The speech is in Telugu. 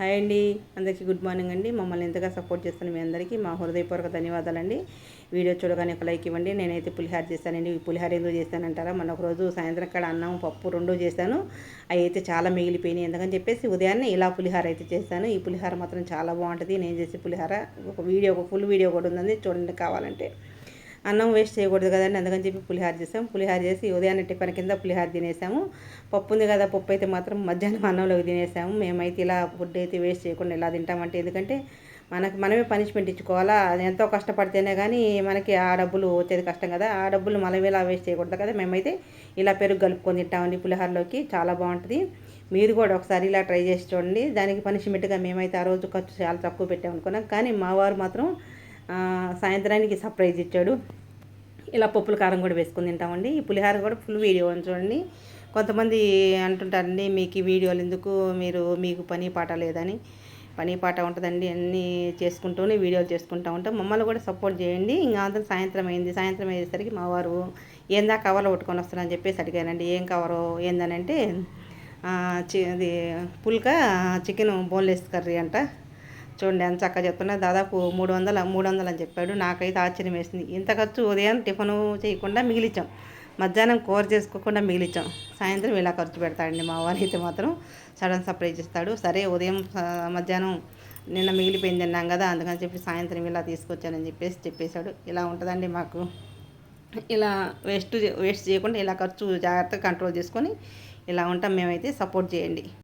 హాయ్ అండి. అందరికీ గుడ్ మార్నింగ్ అండి. మమ్మల్ని ఎంతగా సపోర్ట్ చేస్తున్న మీ అందరికీ మా హృదయపూర్వక ధన్యవాదాలండి. వీడియో చూడగానే ఒక లైక్ ఇవ్వండి. నేనైతే పులిహార చేస్తానండి. ఈ పులిహార ఎందుకు చేస్తానంటారా? మొన్న ఒక రోజు సాయంత్రం కాడ అన్నం పప్పు రెండు చేశాను. అవి అయితే చాలా మిగిలిపోయినాయి. ఎందుకని చెప్పేసి ఉదయాన్నే ఇలా పులిహార అయితే చేస్తాను. ఈ పులిహార మాత్రం చాలా బాగుంటుంది. నేను చేసే పులిహార ఒక వీడియో ఒక ఫుల్ వీడియో కూడా ఉందండి. చూడండి కావాలంటే. అన్నం వేస్ట్ చేయకూడదు కదండి. అందుకని చెప్పి పులిహార చేసాం. పులిహార చేసి ఉదయాన్నే టిఫిన్ కింద పులిహార తినేసాము. పప్పు ఉంది కదా పప్పు అయితే మాత్రం మధ్యాహ్నం అన్నంలోకి తినేసాము. మేమైతే ఇలా ఫుడ్ అయితే వేస్ట్ చేయకుండా ఇలా తింటామంటే ఎందుకంటే మనకి మనమే పనిష్మెంట్ ఇచ్చుకోవాలా? అది ఎంతో కష్టపడితేనే కానీ మనకి ఆ డబ్బులు వచ్చేది కష్టం కదా. ఆ డబ్బులు మనం ఇలా వేస్ట్ చేయకూడదు కదా? మేమైతే ఇలా పెరుగు కలుపుకొని తింటామండి పులిహారలోకి. చాలా బాగుంటుంది. మీరు కూడా ఒకసారి ఇలా ట్రై చేసి చూడండి. దానికి పనిష్మెంట్గా మేమైతే ఆ రోజు ఖర్చు చాలా తక్కువ పెట్టామనుకున్నాం. కానీ మా వారు మాత్రం సాయంత్రానికి సర్ప్రైజ్ ఇచ్చాడు. ఇలా పప్పుల కారం కూడా వేసుకుని తింటామండి. ఈ పులిహార కూడా ఫుల్ వీడియో చూడండి. కొంతమంది అంటుంటారండి మీకు ఈ వీడియోలు ఎందుకు? మీరు మీకు పని పాట లేదని. పని పాట ఉంటుందండి అన్నీ చేసుకుంటూనే వీడియోలు చేసుకుంటూ ఉంటాం. మమ్మల్ని కూడా సపోర్ట్ చేయండి. ఇంకా అందరం సాయంత్రం అయింది. సాయంత్రం అయ్యేసరికి మా వారు ఏందా కవర్లో పట్టుకొని వస్తారని చెప్పేసి అడిగానండి ఏం కవరు? ఏందనంటే అది పుల్క చికెన్ బోన్లెస్ కర్రీ అంట. చూడండి ఎంత చక్కగా చెప్తున్నా. దాదాపు మూడు వందల మూడు వందలు అని చెప్పాడు. నాకైతే ఆశ్చర్యం వేసింది. ఇంత ఖర్చు ఉదయం టిఫిన్ చేయకుండా మిగిలిచ్చాం. మధ్యాహ్నం కూర చేసుకోకుండా మిగిలిచ్చాం. సాయంత్రం ఇలా ఖర్చు పెడతాడండి. మా వారు అయితే మాత్రం సడన్ సర్ప్రైజ్ ఇస్తాడు. సరే ఉదయం మధ్యాహ్నం నిన్న మిగిలిపోయింది తిన్నాం కదా అందుకని చెప్పి సాయంత్రం ఇలా తీసుకొచ్చానని చెప్పేసి చెప్పేశాడు. ఇలా ఉంటుందండి మాకు. ఇలా వేస్ట్ వేస్ట్ చేయకుండా ఇలా ఖర్చు జాగ్రత్తగా కంట్రోల్ చేసుకొని ఇలా ఉంటాం. మేమైతే సపోర్ట్ చేయండి.